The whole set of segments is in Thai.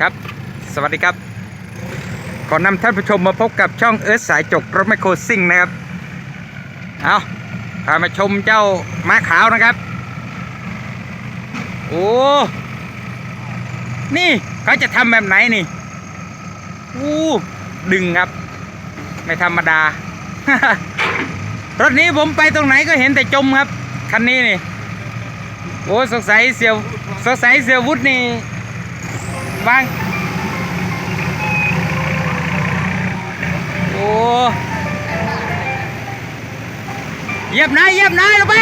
ครับ สวัสดีครับ ขอนำท่านผู้ชมมาพบกับช่องเอิร์ธสายจกรถไมโครซิ่งนะครับ เอาพามาชมเจ้าม้าขาวนะครับ โอ้ นี่เขาจะทำแบบไหนนี่ อู้ดึงครับ ไม่ธรรมดา รถนี้ผมไปตรงไหนก็เห็นแต่จมครับ คันนี้นี่ โอ้สงสัยเสียวสงสัยเสียววุฒินี่ วาง โอ้เยียบนายเยียบนายลงไป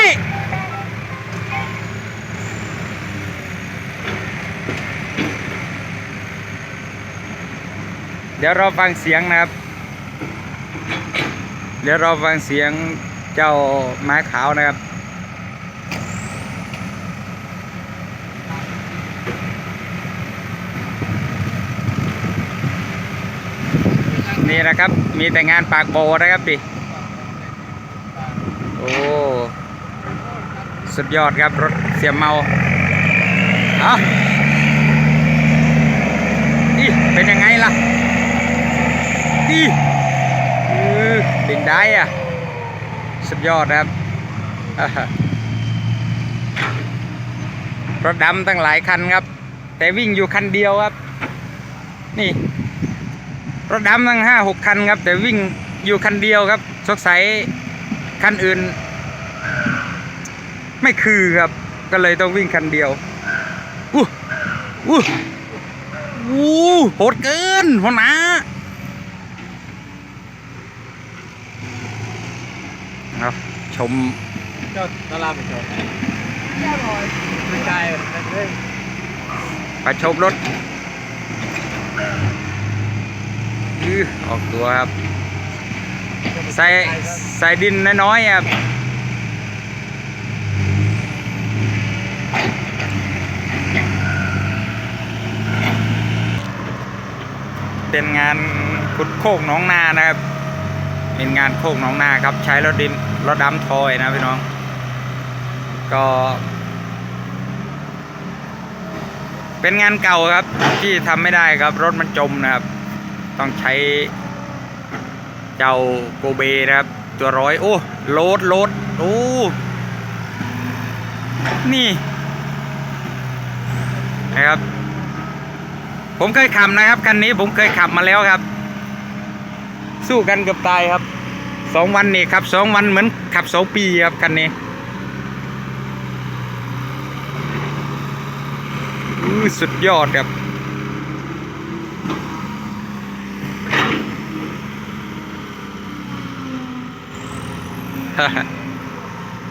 เดี๋ยวเราฟังเสียงนะครับ เดี๋ยวเราฟังเสียงเจ้าไม้ขาวนะครับ นี่นะครับ มีแต่งานปากโบนะครับพี่โอ้สุดยอดครับรถเสียมเมาเอาอีเป็นยังไงล่ะอีอือดิ่งได้อะ สุดยอดนะครับอ่าฮะรถดำตั้งหลายคันครับ แต่วิ่งอยู่คันเดียวครับ นี่ รถดำตั้งห้าหกคันครับ แต่วิ่งอยู่คันเดียวครับสงสัยคันอื่น ไม่คือครับ ก็เลยต้องวิ่งคันเดียวอู้อู้อู้โหดเกินหัวหน้าเอาชมเจ้าตลาดไปจอดไม่ใช่เฮ้ยไปชมรถ อื้อออกตัวครับ ใส่ใส่ดินน้อยๆครับเป็นงานขุดโคกหน้องนานะครับ เป็นงานโคกหน้องนาครับ ใช้รถดินรถดำทอยนะพี่น้อง ก็ เป็นงานเก่าครับที่ทำไม่ได้ครับรถมันจมนะครับ ต้องใช้เจ้าโกเบนะครับ ตัวร้อยโอ้โหลดโหลดโอ้นี่นะครับ ผมเคยขับนะครับคันนี้ผมเคยขับมาแล้วครับ สู้กันเกือบตายครับสองวันนี่ครับสองวันเหมือนขับสองปีครับคันนี้อื้สุดยอดครับ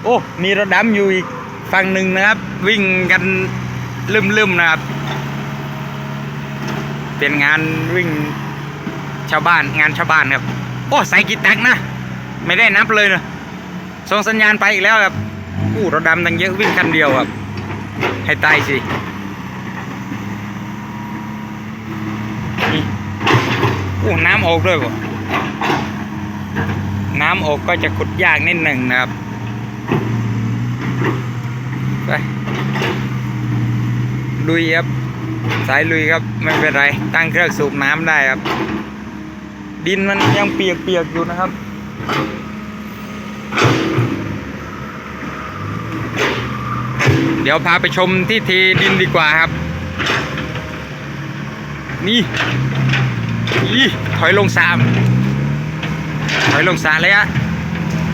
โอ้ มีรถดำอยู่อีกฝั่งหนึ่งนะครับ วิ่งกันลืมๆนะครับ เป็นงานวิ่งชาวบ้านงานชาวบ้านครับ โอ้ใส่กีตักนะ ไม่ได้นับเลยนะส่งสัญญาณไปอีกแล้วครับอู้รถดำตั้งเยอะวิ่งคันเดียวครับ ให้ตายสิอู้น้ำออกด้วยป่ น้ำออกก็จะขุดยากนิดหนึ่งนะครับไปลุยครับสายลุยครับไม่เป็นไร ตั้งเครื่องสูบน้ำได้ครับ ดินมันยังเปียกๆอยู่นะครับเดี๋ยวพาไปชมที่เทดินดีกว่าครับ นี่นี่ถอยลงสาม ถอยลงสาเลยอะ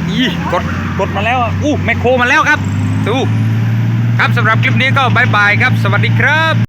อีกดกดมาแล้วอะอู้แมคโครมาแล้วครับดูครับสำหรับคลิปนี้ก็บายบายครับ สวัสดีครับ